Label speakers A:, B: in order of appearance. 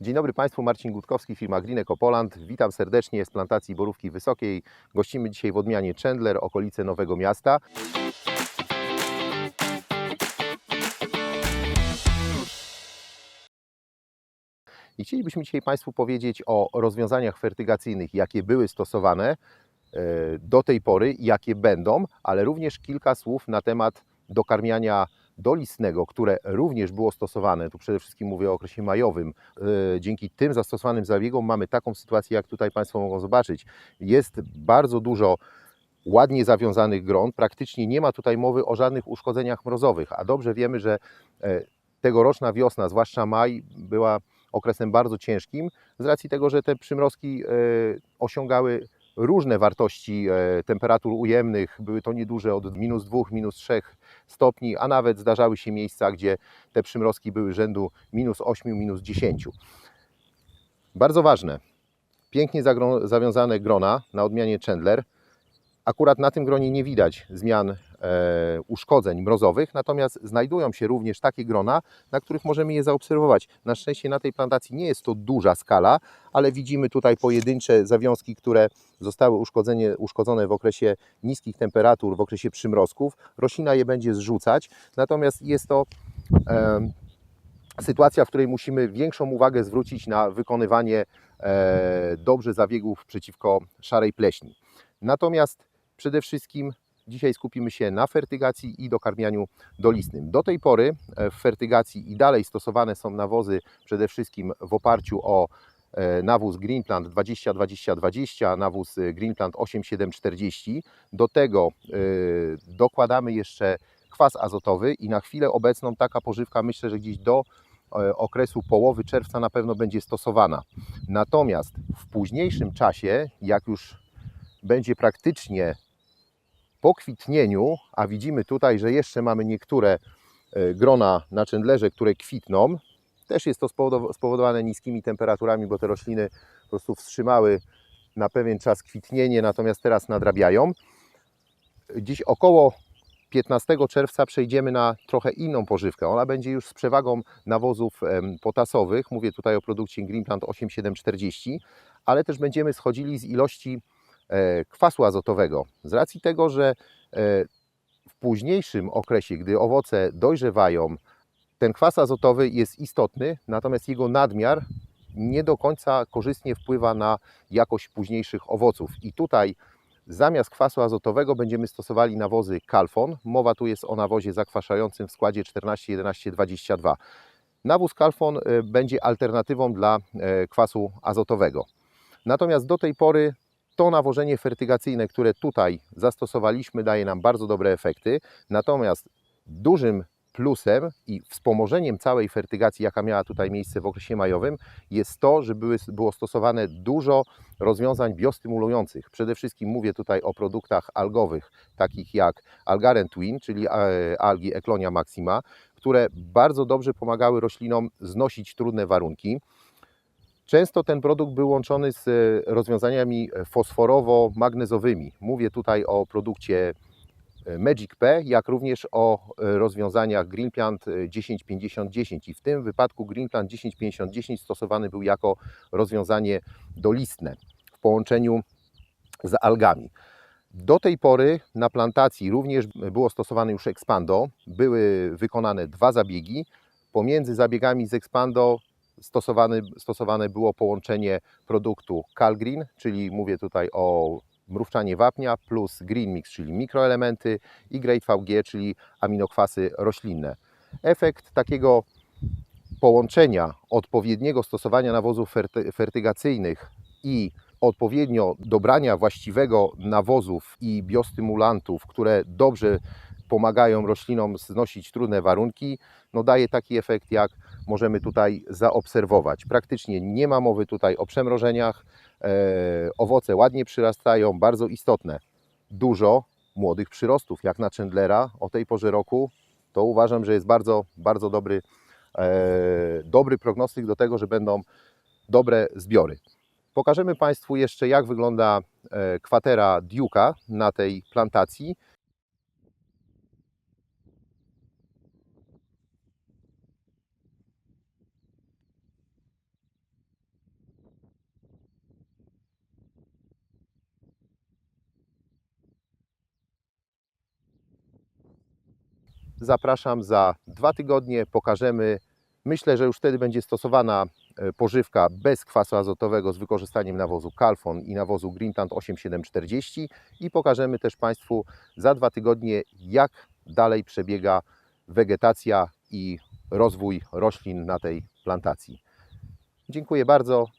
A: Dzień dobry Państwu, Marcin Gutkowski, firma Green Eco Poland. Witam serdecznie z plantacji Borówki Wysokiej. Gościmy dzisiaj w odmianie Chandler, okolice Nowego Miasta. I chcielibyśmy dzisiaj Państwu powiedzieć o rozwiązaniach fertygacyjnych, jakie były stosowane e, do tej pory, jakie będą, ale również kilka słów na temat dokarmiania dolistnego, które również było stosowane, tu przede wszystkim mówię o okresie majowym, E, dzięki tym zastosowanym zabiegom mamy taką sytuację, jak tutaj Państwo mogą zobaczyć. Jest bardzo dużo ładnie zawiązanych gron, praktycznie nie ma tutaj mowy o żadnych uszkodzeniach mrozowych, a dobrze wiemy, że e, tegoroczna wiosna, zwłaszcza maj, była okresem bardzo ciężkim, z racji tego, że te przymrozki e, osiągały różne wartości e, temperatur ujemnych, były to nieduże od minus 2, minus 3 stopni, a nawet zdarzały się miejsca, gdzie te przymrozki były rzędu minus 8, minus 10. Bardzo ważne, pięknie zawiązane grona na odmianie Chandler. Akurat na tym gronie nie widać zmian e, uszkodzeń mrozowych, natomiast znajdują się również takie grona, na których możemy je zaobserwować. Na szczęście na tej plantacji nie jest to duża skala, ale widzimy tutaj pojedyncze zawiązki, które zostały uszkodzone w okresie niskich temperatur, w okresie przymrozków. Roślina je będzie zrzucać, natomiast jest to em, sytuacja, w której musimy większą uwagę zwrócić na wykonywanie e, dobrze zabiegów przeciwko szarej pleśni. Natomiast przede wszystkim dzisiaj skupimy się na fertygacji i dokarmianiu dolistnym. Do tej pory e, w fertygacji i dalej stosowane są nawozy przede wszystkim w oparciu o e, nawóz Greenplant 20-20-20, nawóz e, Greenplant 8740. Do tego dokładamy jeszcze kwas azotowy i na chwilę obecną taka pożywka myślę, że gdzieś do okresu połowy czerwca na pewno będzie stosowana. Natomiast w późniejszym czasie, jak już będzie praktycznie po kwitnieniu, a widzimy tutaj, że jeszcze mamy niektóre e, grona na Chandlerze, które kwitną, też jest to spowodow- spowodowane niskimi temperaturami, bo te rośliny po prostu wstrzymały na pewien czas kwitnienie, natomiast teraz nadrabiają. Dziś około 15 czerwca przejdziemy na trochę inną pożywkę. Ona będzie już z przewagą nawozów potasowych. Mówię tutaj o produkcie Greenplant 8740, ale też będziemy schodzili z ilości kwasu azotowego. Z racji tego, że e, w późniejszym okresie, gdy owoce dojrzewają, ten kwas azotowy jest istotny, natomiast jego nadmiar nie do końca korzystnie wpływa na jakość późniejszych owoców. I tutaj zamiast kwasu azotowego będziemy stosowali nawozy Calfon. Mowa tu jest o nawozie zakwaszającym w składzie 14, 11, 22. Nawóz Calfon e, będzie alternatywą dla e, kwasu azotowego. Natomiast do tej pory to nawożenie fertygacyjne, które tutaj zastosowaliśmy, daje nam bardzo dobre efekty. Natomiast dużym plusem i wspomożeniem całej fertygacji, jaka miała tutaj miejsce w okresie majowym, jest to, że były, było stosowane dużo rozwiązań biostymulujących. Przede wszystkim mówię tutaj o produktach algowych, takich jak Algaren Twin, czyli e, algi Eklonia maxima, które bardzo dobrze pomagały roślinom znosić trudne warunki. Często ten produkt był łączony z e, rozwiązaniami fosforowo-magnezowymi. Mówię tutaj o produkcie e, Magic P, jak również o e, rozwiązaniach Greenplant e, 1050-10 i w tym wypadku Greenplant 1050-10 stosowany był jako rozwiązanie dolistne w połączeniu z algami. Do tej pory na plantacji również było stosowane już Expando, były wykonane dwa zabiegi. Pomiędzy zabiegami z Expando stosowany, stosowane było połączenie produktu Calgreen, czyli mówię tutaj o mrówczanie wapnia plus Green Mix, czyli mikroelementy i Great VG, czyli aminokwasy roślinne. Efekt takiego połączenia odpowiedniego stosowania nawozów ferty, fertygacyjnych i odpowiednio dobrania właściwego nawozów i biostymulantów, które dobrze pomagają roślinom znosić trudne warunki, no daje taki efekt, jak możemy tutaj zaobserwować. Praktycznie nie ma mowy tutaj o przemrożeniach, e, owoce ładnie przyrastają, bardzo istotne. Dużo młodych przyrostów, jak na Chandlera o tej porze roku, to uważam, że jest bardzo, bardzo dobry, e, dobry prognostyk do tego, że będą dobre zbiory. Pokażemy Państwu jeszcze, jak wygląda e, kwatera Duke'a na tej plantacji. Zapraszam za dwa tygodnie. Pokażemy, myślę, że już wtedy będzie stosowana e, pożywka bez kwasu azotowego z wykorzystaniem nawozu Calfon i nawozu Greentant 8740 i pokażemy też Państwu za dwa tygodnie, jak dalej przebiega wegetacja i rozwój roślin na tej plantacji. Dziękuję bardzo.